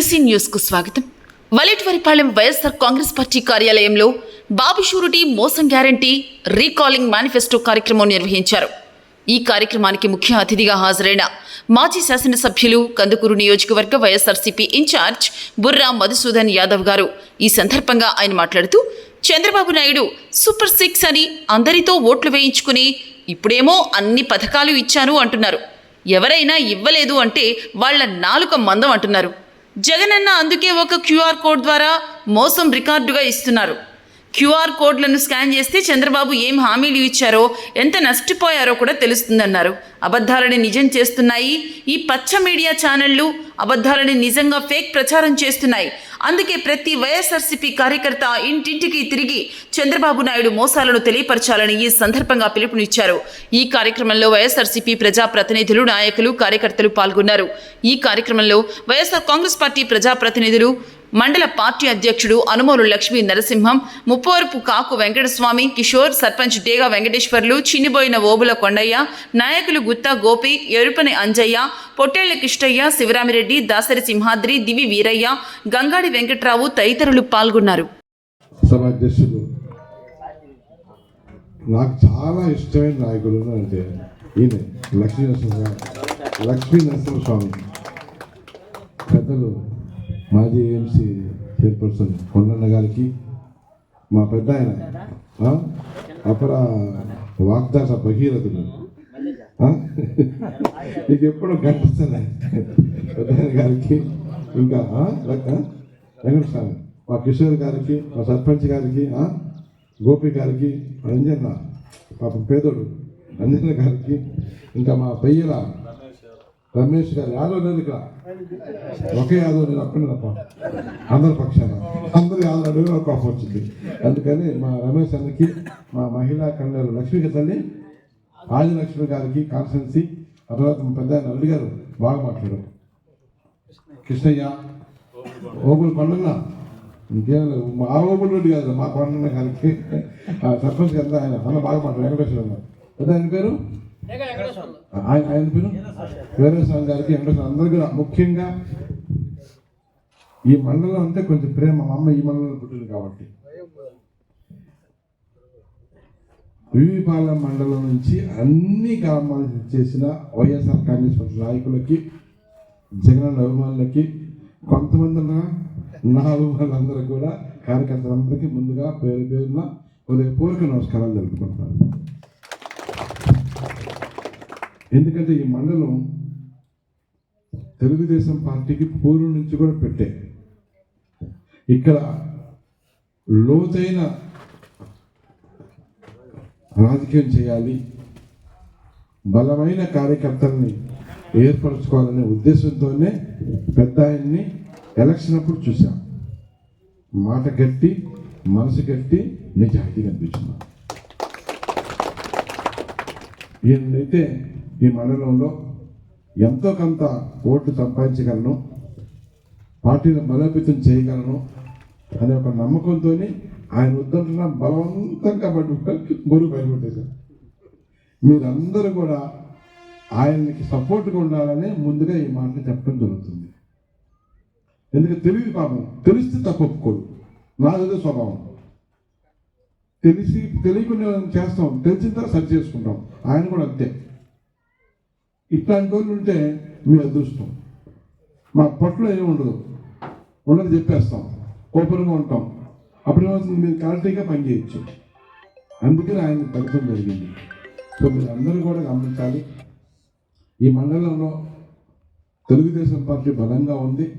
తులసి న్యూస్కు స్వాగతం. వలేటివరిపాలెం వైఎస్ఆర్ కాంగ్రెస్ పార్టీ కార్యాలయంలో బాబు షూరిటీ మోసం గ్యారంటీ రీకాలింగ్ మేనిఫెస్టో కార్యక్రమం నిర్వహించారు. ఈ కార్యక్రమానికి ముఖ్య అతిథిగా హాజరైన మాజీ శాసనసభ్యులు కందుకూరు నియోజకవర్గ వైఎస్ఆర్సీపీ ఇన్ఛార్జ్ బుర్రా మధుసూదన్ యాదవ్ గారు. ఈ సందర్భంగా ఆయన మాట్లాడుతూ చంద్రబాబు నాయుడు సూపర్ సిక్స్ అని అందరితో ఓట్లు వేయించుకుని ఇప్పుడేమో అన్ని పథకాలు ఇచ్చాను అంటున్నారు. ఎవరైనా ఇవ్వలేదు అంటే వాళ్ళ నాలుక మందం అంటున్నారు. జగనన్న అందుకే ఒక క్యూఆర్ కోడ్ ద్వారా మోసం రికార్డుగా ఇస్తున్నారు. క్యూఆర్ కోడ్లను స్కాన్ చేస్తే చంద్రబాబు ఏం హామీలు ఇచ్చారో ఎంత నష్టపోయారో కూడా తెలుస్తుందన్నారు. అబద్ధాలని నిజం చేస్తున్నాయి. ఈ పచ్చ మీడియా ఛానళ్ళు అబద్ధాలని నిజంగా ఫేక్ ప్రచారం చేస్తున్నాయి. అందుకే ప్రతి వైఎస్ఆర్సీపీ కార్యకర్త ఇంటింటికి తిరిగి చంద్రబాబు నాయుడు మోసాలను తెలియపరచాలని ఈ సందర్భంగా పిలుపునిచ్చారు. ఈ కార్యక్రమంలో వైఎస్ఆర్సీపీ ప్రజా ప్రతినిధులు నాయకులు కార్యకర్తలు పాల్గొన్నారు. ఈ కార్యక్రమంలో వైఎస్ఆర్ కాంగ్రెస్ పార్టీ ప్రజా ప్రతినిధులు మండల పార్టీ అధ్యక్షుడు అనుమోలు లక్ష్మీ నరసింహం ముప్పవరపు కాకు వెంకటస్వామి కిషోర్ సర్పంచ్ డేగా వెంకటేశ్వర్లు చిన్నిబోయిన ఓబుల కొండయ్య నాయకులు గుత్తా గోపి ఎరుపని అంజయ్య పొట్టేళ్ళ కిష్టయ్య శివరామిరెడ్డి దాసరి సింహాద్రి దివి వీరయ్య గంగాడి వెంకట్రావు తదితరులు పాల్గొన్నారు. నాకు చాలా ఇష్టమైన నాయకుడు అంటే ఈయన లక్ష్మీ నరసింహ లక్ష్మీ నరసింహస్వామి పెద్దలు మాజీ ఏఎంసీ చైర్పర్సన్ కొండన్న గారికి మా పెద్ద ఆయన ఆ? అపర వాగ్దాత భగీరథుడు నీకు ఎప్పుడు కనిపిస్తాను పెద్ద గారికి ఇంకా ఆ? లక్- వెంకటస్వామి మా కిషోర్ గారికి మా సర్పంచ్ గారికి గోపి గారికి అంజన్న పాపం పేదోడు అంజన్న గారికి ఇంకా మా పెయ్యల రమేష్ గారు యాదవ్ లేదు ఇక్కడ. ఒకే యాదవ్ నేను అక్కడ తప్ప అందరి పక్షాన. అందరు యాదవ్ అడుగు కోపం వచ్చింది. అందుకని మా రమేష్ అన్నకి మా మహిళా కన్యలు లక్ష్మికి తల్లి ఆదిలక్ష్మి గారికి కాన్స్టెన్సీ ఆ తర్వాత మా పెద్ద నల్లి గారు బాగా మాట్లాడారు. కృష్ణయ్య ఓబుల్ పండుగ ఇంకేం లేదు మా ఓబుల్ రెడ్డి కాదు మా పండుగ గారికి. ఆ సర్పంచ్ గారు ఆయన అన్న బాగా మాట్లాడు వెంకటేశ్వర గారు. పెద్ద ఆయన పేరు? ఆయన ఆయన పేరు వీరేశ్వరం గారికి వెంకటేశ్వర అందరికీ కూడా ముఖ్యంగా ఈ మండలం అంటే కొంచెం ప్రేమ మా అమ్మ ఈ మండలంలో పుట్టింది కాబట్టి. వివిపాలెం మండలం నుంచి అన్ని గ్రామాలకు చేసిన వైఎస్ఆర్ కాంగ్రెస్ పార్టీ నాయకులకి జగన్ అభిమానులకి కొంతమంది ఉన్న నా అభిమానులందరూ కూడా కార్యకర్తలందరికీ ముందుగా పేరు పేరున హృదయపూర్వక నమస్కారాలు జరుపుకుంటున్నాను ఎందుకంటే ఈ మండలం తెలుగుదేశం పార్టీకి పూర్వం నుంచి కూడా పెట్టే. ఇక్కడ లోతైన రాజకీయం చేయాలి బలమైన కార్యకర్తల్ని ఏర్పరచుకోవాలనే ఉద్దేశంతోనే పెద్ద ఆయన్ని ఎలక్షన్ అప్పుడు చూసాం మాట గట్టి మనసు గట్టి నిజాయితీ కనిపించింది నేనైతే ఈ మండలంలో ఎంతో కొంత ఓట్లు సంపాదించగలను పార్టీని బలోపేతం చేయగలను అనే ఒక నమ్మకంతో ఆయన వద్దంటున్న బలవంతంగా పట్టు గురు బయటపెట్టేశారు మీరందరూ కూడా ఆయనకి సపోర్ట్గా ఉండాలని ముందుగా ఈ మాటలు చెప్పడం జరుగుతుంది. ఎందుకంటే తెలివి పాపం తెలిస్తే తప్పు ఒప్పుకోడు నాదే స్వభావం. తెలిసి తెలియకుండా చేస్తాం. తెలిసిన తర్వాత సరి చేసుకుంటాం. ఆయన కూడా అంతే. ఇట్లాంటి వాళ్ళు ఉంటే మీ అదృష్టం. మా పట్టులో ఏమి ఉండదు. ఉండదు చెప్పేస్తాం. కోపంగా ఉంటాం. అప్పుడు ఏమవుతుంది? మీరు క్లారిటీగా పనిచేయచ్చు అందుకని ఆయన పెడతాం జరిగింది. సో మీరు అందరూ కూడా గమనించాలి. ఈ మండలంలో తెలుగుదేశం పార్టీ బలంగా ఉంది.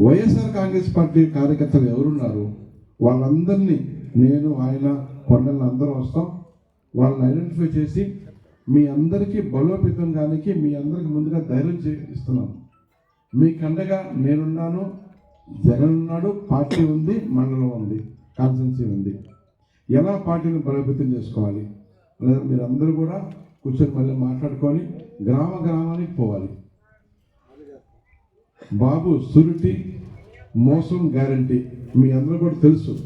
వైఎస్ఆర్ కాంగ్రెస్ పార్టీ కార్యకర్తలు ఎవరున్నారు? వాళ్ళందరినీ నేను ఆయన కొండలు అందరూ వస్తాం. వాళ్ళని ఐడెంటిఫై చేసి మీ అందరికీ బలోపేతం కానికి మీ అందరికి ముందుగా ధైర్యం చే ఇస్తున్నాను. మీ కండగా నేనున్నాను. జగన్ ఉన్నాడు పార్టీ ఉంది మండలం ఉంది కాన్స్టెన్సీ ఉంది. ఎలా పార్టీని బలోపేతం చేసుకోవాలి? లేదా మీరు అందరూ కూడా కూర్చొని మళ్ళీ మాట్లాడుకొని గ్రామ గ్రామానికి పోవాలి. బాబు సురిటీ మోసం గ్యారంటీ మీ అందరూ కూడా తెలుసు.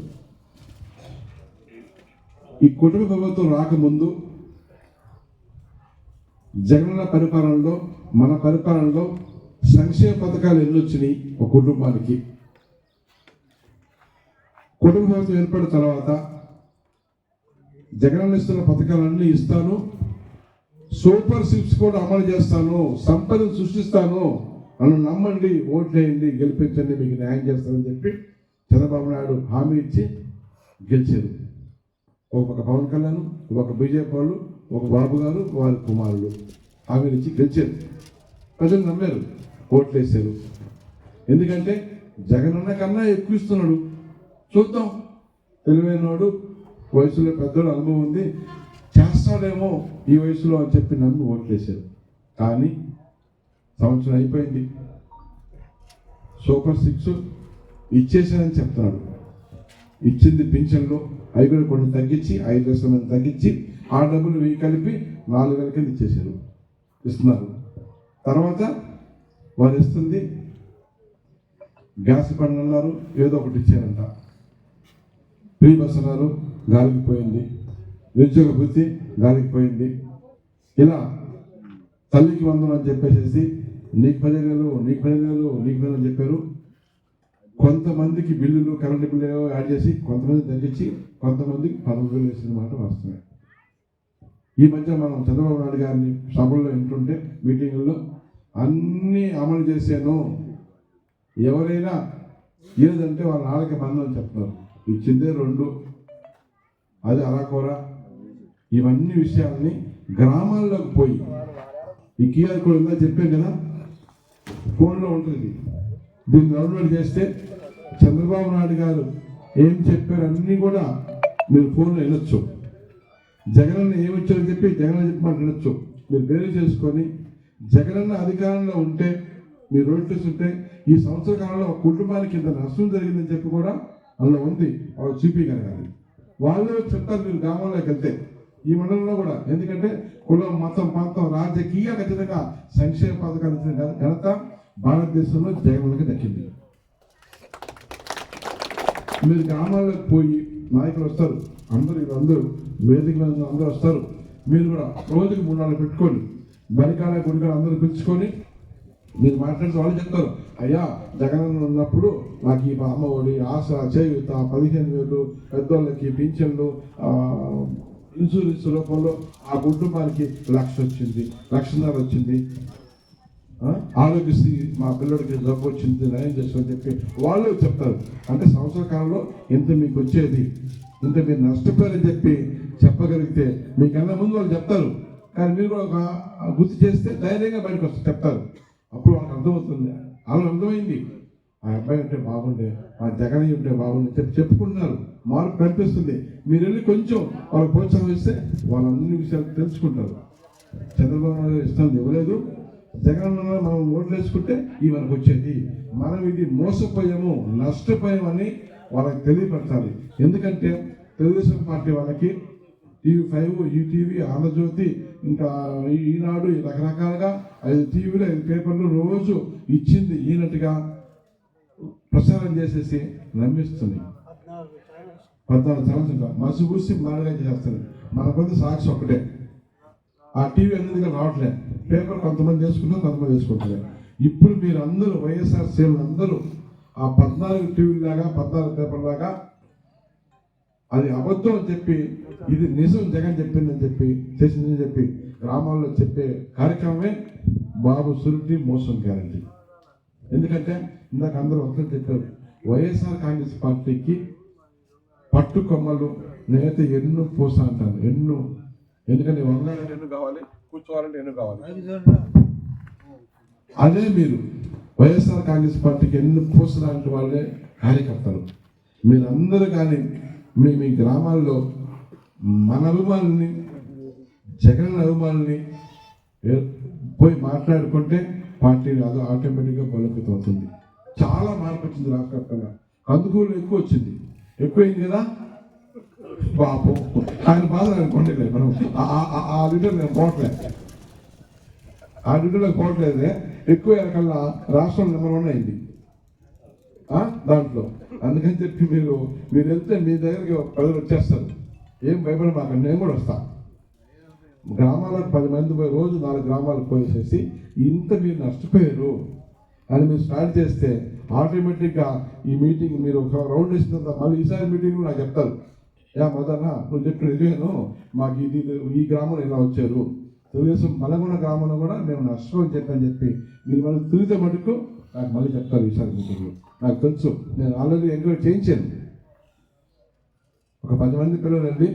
ఈ కుటుంబ ప్రభుత్వం రాకముందు జగనన్న పరిపాలనలో మన పరిపాలనలో సంక్షేమ పథకాలు ఎన్ని వచ్చినాయి ఒక కుటుంబానికి. కుటుంబ ప్రభుత్వం ఏర్పడిన తర్వాత జగనన్న ఇస్తున్న పథకాలన్నీ ఇస్తాను సూపర్ సిప్స్ కూడా అమలు చేస్తాను సంపదను సృష్టిస్తాను నన్ను నమ్మండి ఓట్లేయండి గెలిపించండి మీకు న్యాయం చేస్తానని చెప్పి చంద్రబాబు నాయుడు హామీ ఇచ్చి గెలిచారు. ఒక పక్క పవన్ కళ్యాణ్ ఒక బీజేపీ వాళ్ళు ఒక బాబు గారు వారి కుమారులు. ఆమె ఇచ్చి గెలిచారు. ప్రజలు నమ్మారు ఓట్లు వేసారు ఎందుకంటే జగన్ కన్నా ఎక్కువ ఇస్తున్నాడు. చూద్దాం. తెలివైనవాడు వయసులో పెద్దోడు అనుభవం ఉంది. చేస్తాడేమో ఈ వయసులో అని చెప్పి నమ్మి ఓట్లేశారు. కానీ సంవత్సరం అయిపోయింది. సూపర్ సిక్స్ ఇచ్చేసానని చెప్తున్నాడు. ఇచ్చింది పింఛన్లో. అవి కూడా కొన్ని తగ్గించి ఐదు లక్షల మంది తగ్గించి ఆ డబ్బులు వెయ్యి కలిపి నాలుగు వేల కింద ఇచ్చేసారు ఇస్తున్నారు. తర్వాత వారు ఇస్తుంది గ్యాస్ బండ్ అన్నారు ఏదో ఒకటి ఇచ్చారంట. ఫ్రీ బస్ అన్నారు గాలికి పోయింది నిరుద్యోగ వృత్తి గాలికి పోయింది ఇలా తల్లికి వందనం అని చెప్పేసేసి నీకు పదిహేను నీకు పదిహేను నీకు పదిహేను అని చెప్పారు. కొంతమందికి బిల్లులు కరెంటు బిల్లు యాడ్ చేసి కొంతమంది తగ్గించి కొంతమందికి పదవి బిల్లు వేసిన మాట వస్తున్నాయి ఈ మధ్య మనం చంద్రబాబు నాయుడు గారిని సభల్లో వింటుంటే మీటింగుల్లో అన్నీ అమలు చేశాను ఎవరైనా ఏదంటే వాళ్ళ నాలుక బంధం చెప్తున్నారు ఇచ్చిందే రెండు అది అరాకొర ఇవన్నీ విషయాలని గ్రామాల్లోకి పోయి ఈ క్యూఆర్ కోడ్ ఉందా చెప్పాను కదా? ఫోన్లో ఉంటుంది. దీన్ని డౌన్లోడ్ చేస్తే చంద్రబాబు నాయుడు గారు ఏం చెప్పారు అన్నీ కూడా మీరు ఫోన్లో వినొచ్చు. జగనన్న ఏమిచ్చారని చెప్పి జగన్ చెప్పమని వినొచ్చు. మీరు వేరు చేసుకొని జగనన్న అధికారంలో ఉంటే మీరు రోడ్ చూస్తుంటే ఈ సంవత్సర కాలంలో ఒక కుటుంబానికి ఇంత నష్టం జరిగిందని చెప్పి కూడా అందులో ఉంది వాళ్ళు చూపించగలగాలి వాళ్ళు చెప్తారు మీరు గ్రామంలోకి వెళ్తే. ఈ మండలంలో కూడా. ఎందుకంటే కులం మతం ప్రాంతం రాజకీయ ఖచ్చితంగా సంక్షేమ పథకాలు ఇచ్చిన ఘనత భారతదేశంలో జగన్కి దక్కింది. మీరు గ్రామాలకు పోయి నాయకులు వస్తారు. అందరూ అందరూ వేదిక మీద అందరూ వస్తారు. మీరు కూడా రోజుకి మూడు నాలుగు పెట్టుకొని బరికాల గుడిగా అందరూ పిలుచుకొని మీరు మాట్లాడితే వాళ్ళు చెప్తారు. అయ్యా జగన్ ఉన్నప్పుడు నాకు ఈ అమ్మ ఒడి ఆశ చేయుత పదిహేను వేలు పెద్దోళ్ళకి పింఛన్లు ఇన్సూరెన్స్ రూపంలో ఆ కుటుంబానికి లక్ష వచ్చింది లక్షన్నర వచ్చింది. ఆరోగ్యశ్రీ మా పిల్లడికి జబ్బు వచ్చింది నయం చేస్తామని చెప్పి వాళ్ళు చెప్తారు. అంటే సంవత్సర కాలంలో ఇంత మీకు వచ్చేది ఇంత మీరు నష్టపోయారని చెప్పి చెప్పగలిగితే మీకన్నా ముందు వాళ్ళు చెప్తారు. కానీ మీరు కూడా ఒక గుర్తు చేస్తే ధైర్యంగా బయటకు వస్తారు చెప్తారు. అప్పుడు వాళ్ళకి అర్థమవుతుంది. వాళ్ళకి అర్థమైంది. ఆ అబ్బాయి ఉంటే బాగుండే ఆ జగన్ ఉంటే బాగుండే చెప్పి చెప్పుకుంటున్నారు. మార్పు కనిపిస్తుంది. మీరు వెళ్ళి కొంచెం వాళ్ళకి ప్రోత్సాహం ఇస్తే వాళ్ళు అన్ని విషయాలు తెలుసుకుంటారు. చంద్రబాబు నాయుడు ఇష్టం ఇవ్వలేదు. జగన్ మనం ఓట్లు వేసుకుంటే ఈ మనకు వచ్చేది. మనం ఇది మోసపోయాము నష్టపోయామని వాళ్ళకి తెలియపరచాలి. ఎందుకంటే తెలుగుదేశం పార్టీ వాళ్ళకి టీవీ ఫైవ్ ఈటీవీ ఆంధ్రజ్యోతి ఇంకా ఈనాడు రకరకాలుగా ఐదు టీవీలు ఐదు పేపర్లు రోజు ఇచ్చింది ఈనట్టుగా ప్రచారం చేసేసి నమ్మిస్తుంది. పద్నాలుగు ఛానల్స్. మసి పూసి మాడగా చేస్తుంది మన కొంత సాక్షి ఒక్కటే. ఆ టీవీ అనేది రావట్లే. పేపర్ కొంతమంది వేసుకుంటారు కొంతమంది వేసుకుంటారు ఇప్పుడు మీరు అందరూ వైఎస్ఆర్ సేవలు అందరూ ఆ పద్నాలుగు టీవీ లాగా పద్నాలుగు పేపర్ లాగా అది అబద్ధం అని చెప్పి ఇది నిజం జగన్ చెప్పిందని చెప్పి చేసిందని చెప్పి గ్రామాల్లో చెప్పే కార్యక్రమమే బాబు సురుటి మోసం గ్యారంటీ. ఎందుకంటే ఇందాక అందరూ ఒకరు చెప్పారు వైఎస్ఆర్ కాంగ్రెస్ పార్టీకి పట్టుకొమ్మలు నేత నేనైతే ఎన్నో పూస అంటాను ఎన్నో ఎందుకంటే వంగాలంటే ఎన్నో కావాలి కూర్చోవాలంటే ఎన్నో కావాలి. అదే మీరు వైఎస్ఆర్ కాంగ్రెస్ పార్టీకి ఎన్ని పూస లాంటి వాళ్ళే కార్యకర్తలు. మీరందరూ కానీ మీ మీ గ్రామాల్లో మన అభిమానుల్ని జగన్ అభిమానుల్ని పోయి మాట్లాడుకుంటే పార్టీ అది ఆటోమేటిక్గా బలోపేతం అవుతుంది చాలా మార్పు వచ్చింది రాష్ట్ర వ్యాప్తంగా. కందుకూరులో ఎక్కువ వచ్చింది. ఎక్కువైంది కదా? పాపం. ఆయన బాధ అనుకోండి మనం ఆ- లీటర్ నేను పోవట్లేదు ఆ లీటర్లకు పోవట్లేదే ఎక్కువ కల్లా రాష్ట్రం నెంబర్ వన్ అయింది. దాంట్లో. అందుకని చెప్పి మీరు మీరు వెళ్తే మీ దగ్గరికి ప్రజలు వచ్చేస్తారు. ఏం భయపడమాకండి నేను కూడా వస్తాను గ్రామాలకు పది మంది పోయి రోజు నాలుగు గ్రామాలకు పోయేసేసి ఇంత మీరు నష్టపోయారు అని మీరు స్టార్ట్ చేస్తే ఆటోమేటిక్గా ఈ మీటింగ్ మీరు ఒక రౌండ్ వేసిన తర్వాత మళ్ళీ ఈసారి మీటింగ్ నాకు చెప్తారు. యా మదన్న నువ్వు చెప్పిన నిజమేను మాకు ఇది ఈ గ్రామంలో ఇలా వచ్చారు. తెలుగుదేశం మలగొండ గ్రామంలో కూడా మేము నష్టం అని చెప్పని చెప్పి మీరు మళ్ళీ తిరిగితే మటుకు నాకు మళ్ళీ చెప్తారు ఈసారి మీటింగ్లో. నాకు తెలుసు. నేను ఆల్రెడీ ఎంక్వైరీ చేయించాను. ఒక పది మంది పిల్లలు వెళ్ళి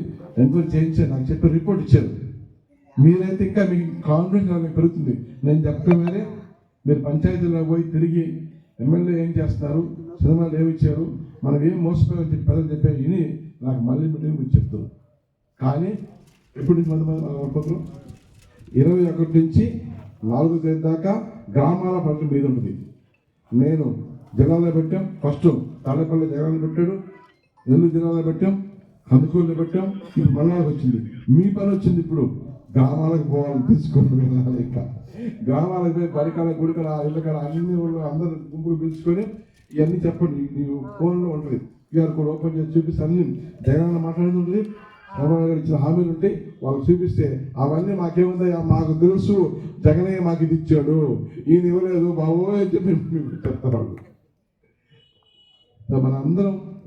ఎంక్వైరీ చేయించాను నాకు చెప్పి రిపోర్ట్ ఇచ్చారు. మీరైతే ఇంకా మీకు కాన్ఫిడెన్స్ నాకు పెరుగుతుంది. నేను చెప్పడం మీరు పంచాయతీలో పోయి తిరిగి ఎమ్మెల్యే ఏం చేస్తారు సినిమాలు ఏమి ఇచ్చారు? మనం ఏం మోసపోయామని చెప్పి పెద్దలు చెప్పారు విని నాకు మళ్ళీ మీటింగ్ మీరు చెప్తున్నారు కానీ ఎప్పుడు నుంచి మళ్ళీ మొదలు ఇరవై ఒకటి నుంచి నాలుగో తేదీ దాకా గ్రామాల పంట మీద ఉంటుంది. నేను జిల్లాలో పెట్టాం. ఫస్ట్ తాడేపల్లి జగన్ పెట్టాడు. నెల్లూరు జిల్లాలో పెట్టాం. కందుకూరులో పెట్టాం. ఇప్పుడు మళ్ళాకి వచ్చింది. మీ పని వచ్చింది ఇప్పుడు. గ్రామాలకు పోవాలని తీసుకొని వెళ్ళాలి ఇంకా. గ్రామాలకు పోయి పరికాల గుడికల ఇళ్ళకడ అన్ని ఊళ్ళో అందరు గుంపులు పిలుచుకొని ఇవన్నీ చెప్పండి. ఫోన్లో ఉంటుంది. క్యూఆర్ కోడ్ ఓపెన్ చేసి చూపిస్తే అన్ని జగన్ మాట్లాడుతుంటుంది చంద్రబాబు గారు ఇచ్చిన హామీలు ఉంటే వాళ్ళకి చూపిస్తే అవన్నీ మాకేముందా? మాకు తెలుసు. జగనే మాకు ఇది ఇచ్చాడు. ఈయన ఇవ్వలేదు బాబోయ్ అని చెప్పి చెప్తారు వాళ్ళు. మనందరం మన అందరం